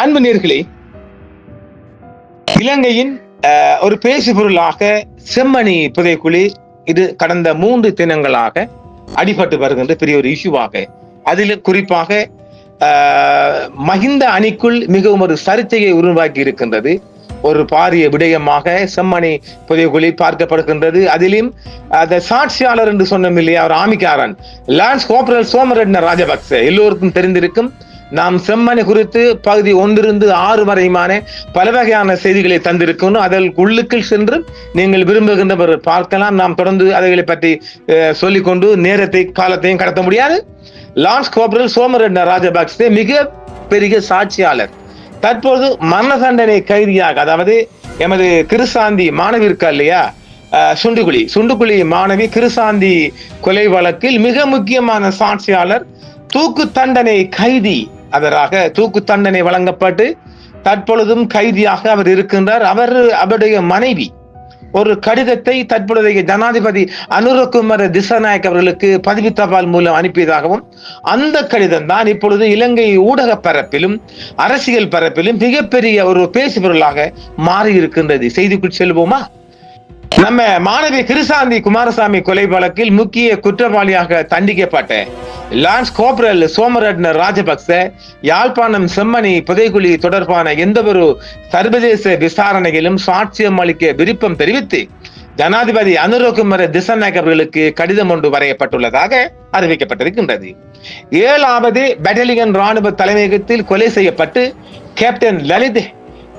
அன்பு நேர்களே இலங்கையின் ஒரு பேசு பொருளாக செம்மணி புதைக்குழி இது கடந்த மூன்று தினங்களாக அடிபட்டு வருகின்ற பெரிய ஒரு இஷ்யூவாக அதில் குறிப்பாக மஹிந்த அணிக்குள் மிகவும் ஒரு சர்ச்சையை உருவாக்கி இருக்கின்றது. ஒரு பாரிய விடயமாக செம்மணி புதைக்குழி பார்க்கப்படுகின்றது. அதிலும் அந்த சாட்சியாளர் என்று சொன்னோம் இல்லையா ஒரு ஆமிக்காரன் லான்ஸ் கோப்ரல் சோமரட்ன ராஜபக்ச எல்லோருக்கும் தெரிந்திருக்கும். நாம் செம்மணி குறித்து பகுதி ஒன்றிருந்து ஆறு வரையுமான பல வகையான செய்திகளை தந்திருக்கணும். அதில் உள்ளுக்குள் சென்று நீங்கள் விரும்புகின்றவர் பார்க்கலாம். நாம் தொடர்ந்து அதைகளை பற்றி சொல்லிக்கொண்டு நேரத்தை காலத்தையும் கடத்த முடியாது. லான்ஸ் கோபரல் சோமரட்ன ராஜபக்சே மிக பெரிய சாட்சியாளர். தற்போது மரண தண்டனை கைதியாக அதாவது எமது கிருசாந்தி மாணவி இருக்கா இல்லையா? சுண்டுகுழி சுண்டுகுழி மாணவி கிருசாந்தி கொலை வழக்கில் மிக முக்கியமான சாட்சியாளர். தூக்கு தண்டனை கைதி அவராக தூக்கு தண்டனை வழங்கப்பட்டு தற்பொழுதும் கைதியாக அவர் இருக்கின்றார். அவர் அவருடைய மனைவி ஒரு கடிதத்தை தற்பொழுதைய ஜனாதிபதி அனுரகுமார திசாநாயக் அவர்களுக்கு பதிவு தபால் மூலம் அனுப்பியதாகவும் அந்த கடிதம் தான் இப்பொழுது இலங்கை ஊடக பரப்பிலும் அரசியல் பரப்பிலும் மிகப்பெரிய ஒரு பேசுபொருளாக மாறி இருக்கின்றது செய்திக்குள் செல்வோமா? நம்ம மாணவி கிருசாந்தி குமாரசாமி கொலை வழக்கில் முக்கிய குற்றவாளியாக தண்டிக்கப்பட்ட லான்ஸ் கோப்ரல் சோமரட்ன ராஜபக்ச யாழ்ப்பாணம் செம்மணி புதைகுழி தொடர்பான எந்த ஒரு சர்வதேச விசாரணையிலும் சாட்சியம் அளிக்க விருப்பம் தெரிவித்து ஜனாதிபதி அனுரகுமர திசநாயக் அவர்களுக்கு கடிதம் ஒன்று வரையப்பட்டுள்ளதாக அறிவிக்கப்பட்டிருக்கின்றது. ஏழாவது பெட்டலியன் ராணுவ தலைமையகத்தில் கொலை செய்யப்பட்டு கேப்டன் லலித்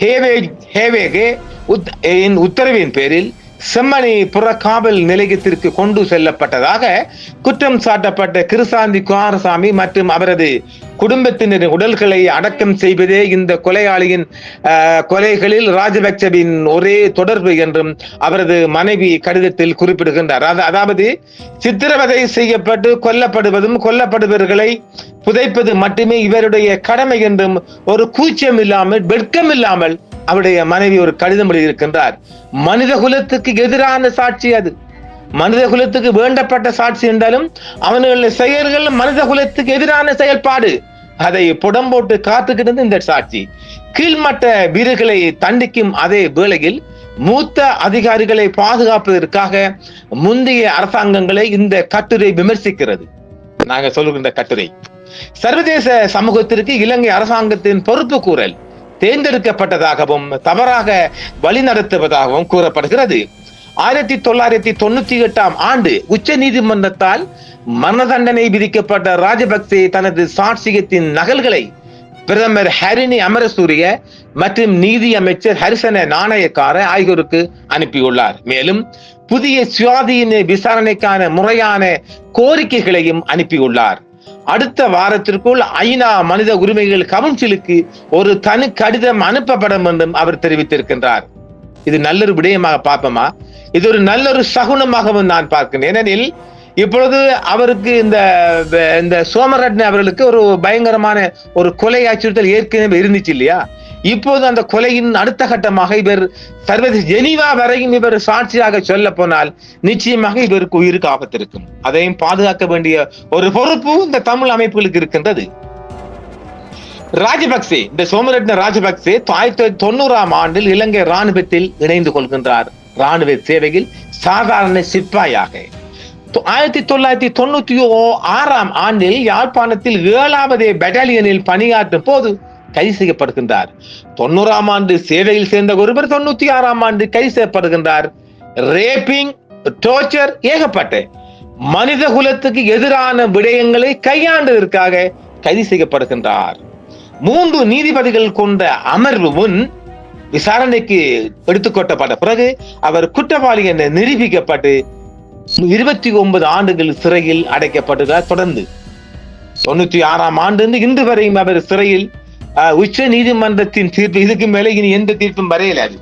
ஹேவே ஹேவேகே உத் உத்தரவின் பேரில் செம்மணி புறக்காவல் நிலையத்திற்கு கொண்டு செல்லப்பட்டதாக குற்றம் சாட்டப்பட்ட கிருசாந்தி குமாரசாமி மற்றும் அவரது குடும்பத்தினரின் உடல்களை அடக்கம் செய்வதே இந்த கொலையாளியின் கொலைகளில் ராஜபக்சவின் ஒரே தொடர்பு என்றும் அவரது மனைவி கடிதத்தில் குறிப்பிடுகின்றார். அதாவது சித்திரவதை செய்யப்பட்டு கொல்லப்படுவதும் கொல்லப்படுபவர்களை புதைப்பது மட்டுமே இவருடைய கடமை என்றும் ஒரு கூச்சம் இல்லாமல் வெட்கம் இல்லாமல் அவருடைய மனைவி ஒரு கடிதம் எழுதியிருக்கின்றார். மனித குலத்துக்கு எதிரான சாட்சி அது. மனித குலத்துக்கு வேண்டப்பட்ட சாட்சி என்றாலும் அவனுடைய செயல்கள் மனித குலத்துக்கு எதிரான செயல்பாடு. அதை புடம் போட்டு காத்துக்கிட்டு இந்த சாட்சி. கீழ்மட்ட வீரர்களை தண்டிக்கும் அதே வேளையில் மூத்த அதிகாரிகளை பாதுகாப்பதற்காக முந்தைய அரசாங்கங்களை இந்த கட்டுரை விமர்சிக்கிறது. நாங்க சொல்லுகின்ற கட்டுரை. சர்வதேச சமூகத்திற்கு இலங்கை அரசாங்கத்தின் பொறுப்பு கூறல். தேர்ந்தெடுக்கப்பட்டதாகவும் தவறாக வழிநடத்துவதாகவும் கூறப்படுகிறது. ஆயிரத்தி தொள்ளாயிரத்தி தொண்ணூத்தி எட்டாம் ஆண்டு உச்ச நீதிமன்றத்தால் மரண தண்டனை விதிக்கப்பட்ட ராஜபக்சே தனது சாட்சியத்தின் நகல்களை பிரதமர் ஹரிணி அமரசூரிய மற்றும் நீதி அமைச்சர் ஹரிசன நாணயக்கார ஆகியோருக்கு அனுப்பியுள்ளார். மேலும் புதிய சுயாதீன விசாரணைக்கான முறையான கோரிக்கைகளையும் அனுப்பியுள்ளார். அடுத்த வாரத்திற்குள் ஐநா மனித உரிமைகள் கவுன்சிலுக்கு ஒரு தனி கடிதம் அனுப்பப்படும் என்றும் அவர் தெரிவித்திருக்கின்றார். இது நல்லொரு விடயமாக பார்ப்போமா? இது ஒரு நல்லொரு சகுனமாகவும் நான் பார்க்கிறேன். ஏனெனில் இப்பொழுது அவருக்கு இந்த இந்த சோமரட்ன அவர்களுக்கு ஒரு பயங்கரமான ஒரு கொலை அச்சுறுத்தல் ஏற்கனவே இருந்துச்சு இல்லையா? இப்போது அந்த கொலையின் அடுத்த கட்டமாக இவர் சர்வதேச ஜெனீவா வரையும் இவர் சாட்சியாக சொல்ல போனால் நிச்சயமாக இவருக்கு உயிருக்கு ஆபத்து இருக்கும். அதையும் பாதுகாக்க வேண்டிய ஒரு பொறுப்பு இந்த தமிழ் அமைப்புகளுக்கு இருக்கின்றது. ராஜபக்சே இந்த சோமரட்ன ராஜபக்சே ஆயிரத்தி தொள்ளாயிரத்தி தொண்ணூறாம் ஆண்டில் இலங்கை ராணுவத்தில் இணைந்து கொள்கின்றார். ராணுவ சேவையில் சாதாரண சிப்பாயாக. ஆயிரத்தி தொள்ளாயிரத்தி தொண்ணூத்தி ஓ- ஆறாம் ஆண்டில் யாழ்ப்பாணத்தில் ஏழாவது பெட்டாலியனில் பணியாற்றும் போது கைது செய்யப்படுகின்றார். தொண்ணூறாம் ஆண்டு சேவையில் சேர்ந்த ஒருவர் தொண்ணூத்தி ஆறாம் ஆண்டு கைது செய்யப்படுகின்றார். ரேப்பிங் டோர்ச்சர் ஏகப்பட்ட. மனித குலத்துக்கு எதிரான விடயங்களை கையாண்டதற்காக கைது செய்யப்படுகின்றார். மூன்று நீதிபதிகள் கொண்ட அமர்வு முன் விசாரணைக்கு எடுத்துக்கொட்டப்பட்ட பிறகு அவர் குற்றவாளி என நிரூபிக்கப்பட்டு இருபத்தி ஒன்பது ஆண்டுகள் சிறையில் அடைக்கப்பட்டதால் தொடர்ந்து தொண்ணூத்தி ஆறாம் ஆண்டு இன்று வரையும் அவர் சிறையில் உச்ச நீதிமன்றத்தின் தீர்ப்பு இதுக்கு மேல இனி எந்த தீர்ப்பும் வரையலாது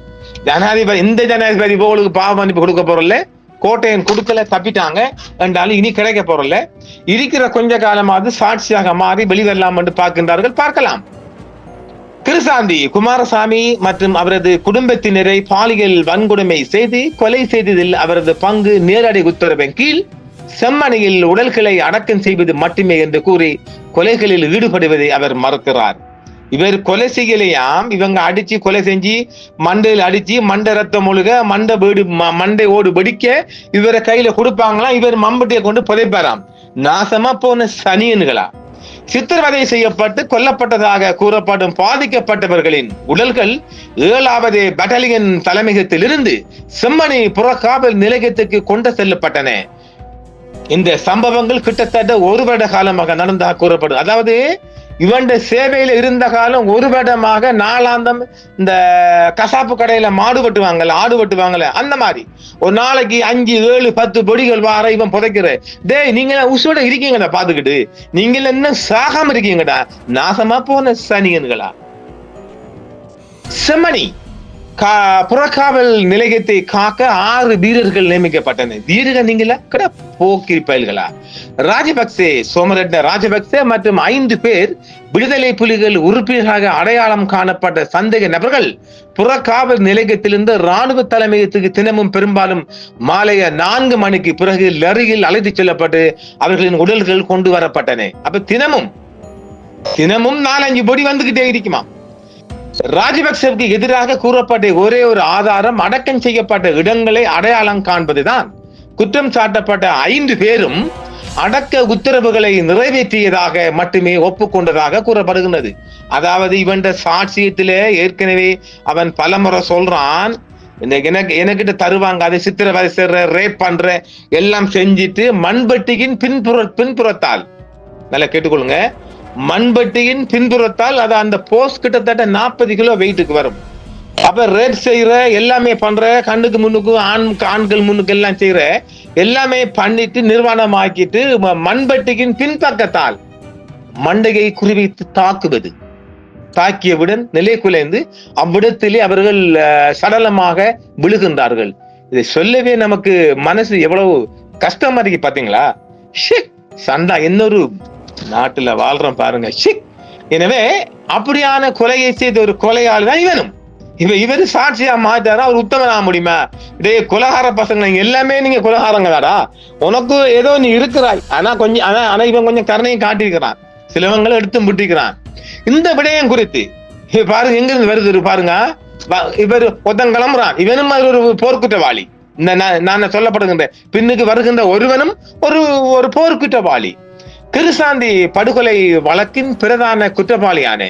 ஜனாதிபதி இந்த ஜனாதிபதி போலுக்கு பாவ மன்னிப்பு கொடுக்க போறல கோட்டையன் கொடுக்கல தப்பிட்டாங்க. என்றாலும் இனி கிடைக்க போறல இருக்கிற கொஞ்ச காலமாவது சாட்சியாக மாறி வெளிவரலாம் என்று பார்க்கின்றார்கள். பார்க்கலாம். கிருசாந்தி குமாரசாமி மற்றும் அவரது குடும்பத்தினரை பாலியல் வன்கொடுமை செய்து கொலை செய்ததில் அவரது பங்கு நேரடி உத்தரவின் கீழ் செம்மணியில் உடல்களை அடக்கம் செய்வது மட்டுமே என்று கூறி கொலைகளில் ஈடுபடுவதை அவர் மறுக்கிறார். இவர் கொலை செய்யலையாம். இவங்க அடிச்சு கொலை செஞ்சு மண்டையில் அடிச்சு மண்டை ரத்தம் ஒழுக மண்டை வீடு ம- மண்டை ஓடு வெடிக்க இவரை கையில கொடுப்பாங்களாம் இவர் மம்பட்டியை கொண்டு புதைப்பாராம். நாசமா போன சனியன்களா? சித்திரவதை செய்யப்பட்டு கொல்லப்பட்டதாக கூறப்படும் பாதிக்கப்பட்டவர்களின் உடல்கள் ஏழாவது பட்டாலியன் தலைமையகத்திலிருந்து செம்மணி புறக்காவல் நிலையத்துக்கு கொண்டு செல்லப்பட்டன. இந்த சம்பவங்கள் கிட்டத்தட்ட ஒரு வருட காலமாக நடந்ததாக கூறப்படும். அதாவது இவன் சேவையில இருந்த காலம் ஒரு வருடமாக நாளாந்தம் இந்த கசாப்பு கடையில மாடு வெட்டுவாங்கல்ல ஆடு வெட்டுவாங்கல்ல அந்த மாதிரி. ஒரு நாளைக்கு அஞ்சு ஏழு பத்து பொடிகள் வார இவன் புதைக்கிற. டேய் நீங்க உசோட இருக்கீங்கடா பாத்துக்கிட்டு நீங்க என்ன சாகாம இருக்கீங்கடா? நாசமா போன சனியன்களா? செம்மணி. புறக்காவல் நிலையத்தை காக்க ஆறு வீரர்கள் நியமிக்கப்பட்டனர். வீரர்கள் நீங்களா? கட போக்கி பயல்களா? ராஜபக்சே சோமரட்ன ராஜபக்சே மற்றும் ஐந்து பேர் விடுதலை புலிகள் உறுப்பினராக அடையாளம் காணப்பட்ட சந்தேக நபர்கள் புறக்காவல் நிலையத்திலிருந்து ராணுவ தலைமையகத்துக்கு தினமும் பெரும்பாலும் மாலைய நான்கு மணிக்கு பிறகு லரியில் அழைத்துச் செல்லப்பட்டு அவர்களின் உடல்கள் கொண்டு வரப்பட்டன. அப்ப தினமும் தினமும் நாலஞ்சு பொடி வந்துகிட்டே இருக்குமா? ராஜபக்சேவுக்கு எதிராக கூறப்பட்ட ஒரே ஒரு ஆதாரம் அடக்கம் செய்யப்பட்ட இடங்களை அடையாளம் காண்பதுதான். குற்றம் சாட்டப்பட்ட ஐந்து பேரும் அடக்க உத்தரவுகளை நிறைவேற்றியதாக மட்டுமே ஒப்புக்கொண்டதாக கூறப்படுகின்றது. அதாவது இவன் சாட்சியத்திலே ஏற்கனவே அவன் பலமுறை சொல்றான் இந்த எனக்கு எனக்கிட்ட தருவாங்க அதை சித்திரவதை செய்ற ரேப் பண்ற எல்லாம் செஞ்சுட்டு மண்பட்டியின் பின்புற பின்புறத்தால். நல்லா கேட்டுக்கொள்ளுங்க. மண்பட்டியின் பின்புறத்தால் அது அந்த போஸ்ட் கிட்டத்தட்ட நாற்பது கிலோ வெயிட்டுக்கு வரும். அப்ப ரேப் செய்யற எல்லாமே பண்ற கண்ணுக்கு முன்னுக்கு ஆண் ஆண்கள் முன்னுக்கு எல்லாம் செய்யற எல்லாமே பண்ணிட்டு நிர்வாணம் ஆக்கிட்டு மண்பட்டியின் பின்பக்கத்தால் மண்டையை குறிவைத்து தாக்குவது. தாக்கியவுடன் நிலை குலைந்து அவ்விடத்திலே அவர்கள் சடலமாக விழுகின்றார்கள். இதை சொல்லவே நமக்கு மனசு எவ்வளவு கஷ்டமா இருக்கு பாத்தீங்களா? ஷே சண்டா இன்னொரு நாட்டுல வாழ்றோம் பாருங்க. எனவே அப்படியான கொலையை செய்த ஒரு கொலையாளி தான் இவனும். இவ இவர் சாட்சியா மாட்டாரா அவர் உத்தமனா முடியுமா? இதே குலகார பசங்க எல்லாமே நீங்க குலகாரங்களாடா. உனக்கு ஏதோ நீ இருக்கிறாய். ஆனா கொஞ்சம் ஆனா ஆனா இவன் கொஞ்சம் கருணையும் காட்டியிருக்கிறான். சிலவங்களை எடுத்து விட்டிருக்கிறான் இந்த விடயம் குறித்து பாருங்க எங்க இருந்து வருது பாருங்க. இவர் ஒருத்தன் கிளம்புறான். இவனும் அது ஒரு போர்க்குற்றவாளி. இந்த நான் நான் சொல்லப்படுகின்ற பின்னுக்கு வருகின்ற ஒருவனும் ஒரு ஒரு போர்க்குற்றவாளி. கிருசாந்தி படுகொலை வழக்கின் பிரதான குற்றவாளியான.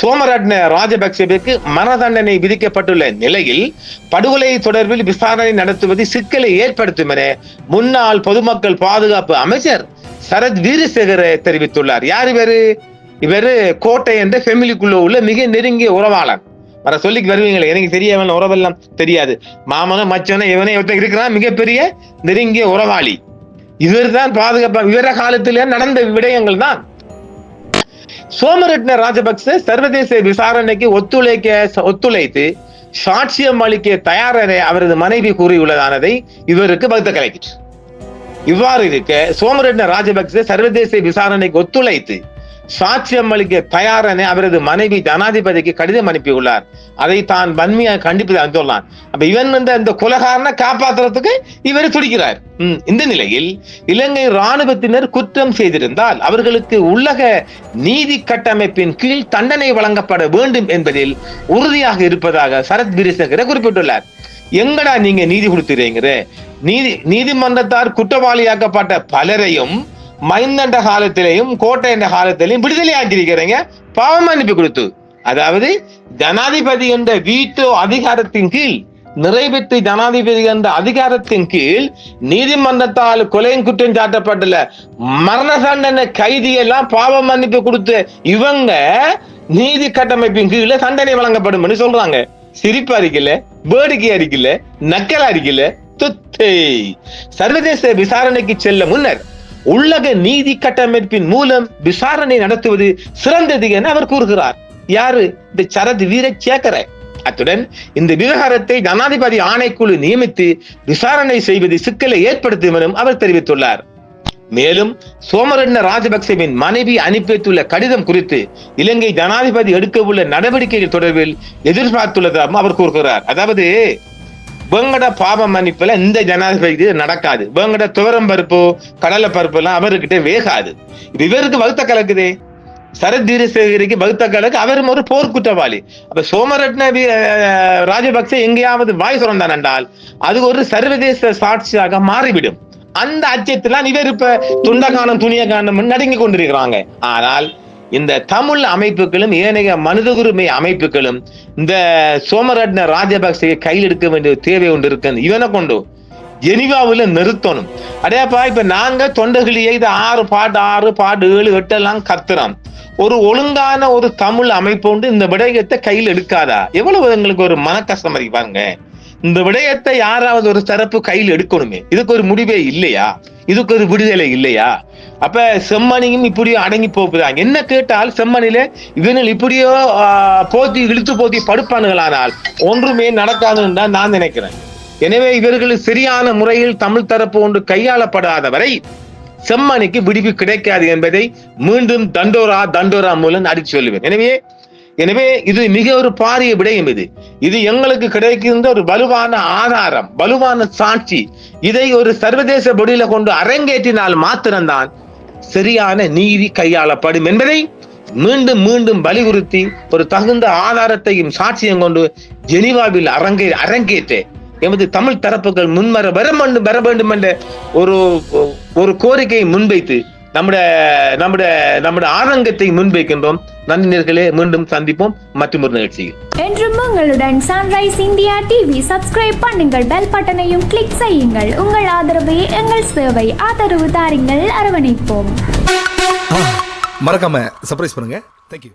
சோமரட்ன ராஜபக்சேவிற்கு மரண தண்டனை விதிக்கப்பட்டுள்ள நிலையில் படுகொலை தொடர்பில் விசாரணை நடத்துவது சிக்கலை ஏற்படுத்தும் என முன்னாள் பொதுமக்கள் பாதுகாப்பு அமைச்சர் சரத் வீரசேகர தெரிவித்துள்ளார். யார் இவரு? இவரு கோட்டை என்ற ஃபெமிலிக்குள்ள உள்ள மிக நெருங்கிய உறவாளன். வர சொல்லிக்கு வருவீங்களே எனக்கு தெரியாமல் உறவெல்லாம் தெரியாது. மாமனும் மச்சனும் இவனே ஒருத்தன் இருக்கிறான் மிகப்பெரிய நெருங்கிய உறவாளி. இவர்தான் பாதுகாப்பா இவர காலத்திலே நடந்த விடயங்கள் தான். சோமரட்ன ராஜபக்ச சர்வதேச விசாரணைக்கு ஒத்துழைக்க ஒத்துழைத்து சாட்சியம் அளிக்க தயார் என அவரது மனைவி கூறியுள்ளதானதை இவருக்கு பக்த கலைக்கிற்று இவ்வாறு இருக்க சோமரட்ன ராஜபக்ச சர்வதேச விசாரணைக்கு ஒத்துழைத்து சாட்சியம் அளிக்க தயார் என அவரது மனைவி ஜனாதிபதிக்கு கடிதம் அனுப்பியுள்ளார். அதை தான் வன்மையாக கண்டிப்பது வந்துள்ளான் அப்ப இவன் வந்து அந்த குலகாரனை காப்பாத்துறதுக்கு இவர் துடிக்கிறார். இந்த நிலையில் இலங்கை ராணுவத்தினர் குற்றம் செய்திருந்தால் அவர்களுக்கு உள்ளக நீதி கட்டமைப்பின் கீழ் தண்டனை வழங்கப்பட வேண்டும் என்பதில் உறுதியாக இருப்பதாக சரத் பிரிசகர குறிப்பிட்டுள்ளார். எங்கடா நீங்க நீதி கொடுத்துறீங்கிற? நீதி நீதிமன்றத்தார் குற்றவாளியாக்கப்பட்ட பலரையும் மைந்தண்ட காலத்திலையும் கோட்டை என்ற காலத்திலையும் விடுதலை ஆக்கியிருக்கிறீங்க பாவம் அனுப்பி கொடுத்து. அதாவது ஜனாதிபதி என்ற வீட்டோ அதிகாரத்தின் கீழ் நிறைவேற்றி ஜனாதிபதி என்ற அதிகாரத்தின் கீழ் நீதிமன்றத்தால் கொலையும் குற்றம் சாட்டப்பட்டுள்ள மரண தண்டனை கைதியெல்லாம் பாவம் மன்னிப்பு கொடுத்து இவங்க நீதி கட்டமைப்பின் கீழே தண்டனை வழங்கப்படும் சொல்றாங்க. சிரிப்பு அறிக்கல வேடிக்கை அறிக்கல நக்கல் அறிக்கல துத்தை. சர்வதேச விசாரணைக்கு செல்ல முன்னர் உள்ளக நீதி கட்டமைப்பின் மூலம் விசாரணை நடத்துவது சிறந்தது என அவர் கூறுகிறார். யாரு? இந்த சரத் வீரச்சேகர. அத்துடன் இந்த விவகாரத்தை ஜனாதிபதி ஆணைக்குழு நியமித்து விசாரணை செய்வது சிக்கலை ஏற்படுத்தும் எனவும் அவர் தெரிவித்துள்ளார். மேலும் சோமரண்ண ராஜபக்சவின் மனைவி அனுப்பித்துள்ள கடிதம் குறித்து இலங்கை ஜனாதிபதி எடுக்கவுள்ள நடவடிக்கைகள் தொடர்பில் எதிர்பார்த்துள்ளதாகவும் அவர் கூறுகிறார். அதாவது வேங்கட பாப மன்னிப்புல இந்த ஜனாதிபதி நடக்காது. வேங்கட துவரம் பருப்பு கடலை பருப்பு எல்லாம் அவர்கிட்ட வேகாது. இது இவருக்கு வகுத்த கலக்குதே. சரத் தீரசேகரிக்கு பகுத்த கலக்கு அவரும் ஒரு போர்க்குற்றவாளி அப்ப சோமரட்ன வி- ராஜபக்சே எங்கேயாவது வாய் சுரந்தான் என்றால் அது ஒரு சர்வதேச சாட்சியாக மாறிவிடும். அந்த அச்சத்திலாம் இவர் இப்ப துண்டகானம் துணிய காணும் நடுங்கி கொண்டிருக்கிறாங்க. ஆனால் இந்த தமிழ் அமைப்புகளும் ஏனைய மனிதகுருமை அமைப்புகளும் இந்த சோமரட்ன ராஜபக்சையை கையில் எடுக்க வேண்டிய தேவை ஒன்று இருக்கு இவனை கொண்டு ஜெனிவாவில் நிறுத்தணும். அடையாப்பா இப்ப நாங்க தொண்டர்களையே இது ஆறு பாட்டு ஆறு பாட்டு ஏழு எட்டு எல்லாம் கத்துறோம். ஒரு ஒழுங்கான ஒரு தமிழ் அமைப்பு உண்டு இந்த விடயத்தை கையில் எடுக்காதா? எவ்வளவு எங்களுக்கு ஒரு மன கஷ்டம் பாருங்க. இந்த விடயத்தை யாராவது ஒரு தரப்பு கையில் எடுக்கணுமே? இதுக்கு ஒரு முடிவே இல்லையா? இதுக்கு ஒரு விடுதலை இல்லையா? அப்ப செம்மணியும் இப்படியோ அடங்கி போகுதாங்க என்ன கேட்டால் செம்மணில இவனில் இப்படியோ போத்தி இழுத்து போத்தி படுப்பானுகளானால் ஒன்றுமே நடக்காதுன்னு தான் நான் நினைக்கிறேன். எனவே இவர்கள் சரியான முறையில் தமிழ் தரப்பு ஒன்று கையாளப்படாத வரை செம்மணிக்கு விடிவு கிடைக்காது என்பதை மீண்டும் தண்டோரா தண்டோரா மூலம் அடிச்சு சொல்லுவேன். எனவே எனவே இது மிக ஒரு பாரிய விடயம் இது. இது எங்களுக்கு கிடைக்கின்ற ஒரு வலுவான ஆதாரம் வலுவான சாட்சி. இதை ஒரு சர்வதேச பொடியில கொண்டு அரங்கேற்றினால் மாத்திரம்தான் சரியான நீதி கையாளப்படும் என்பதை மீண்டும் மீண்டும் வலியுறுத்தி ஒரு தகுந்த ஆதாரத்தையும் சாட்சியம் கொண்டு ஜெனிவாவில் அரங்கே அரங்கேற்ற. எமது தமிழ் தரப்புகள் முன்வர வர வேண்டும் வர வேண்டும் என்ற ஒரு ஒரு கோரிக்கையை முன்வைத்து நம்முடைய நம்முடைய நம்முடைய ஆதங்கத்தை முன்வைக்கின்றோம். நன்றினர்களே மீண்டும் சந்திப்போம். மற்றும் ஒரு நிகழ்ச்சியில். என்றும் உங்களுடன் சன்ரைஸ் இந்தியா டிவி சப்ஸ்கிரைப் பண்ணுங்கள். பெல் பட்டனையும் கிளிக் செய்யுங்கள். உங்கள் ஆதரவே எங்கள் சேவை ஆதரவு தாருங்கள். அரவணைப்போம். மறக்காம சர்ப்ரைஸ் பண்ணுங்க. தேங்க்யூ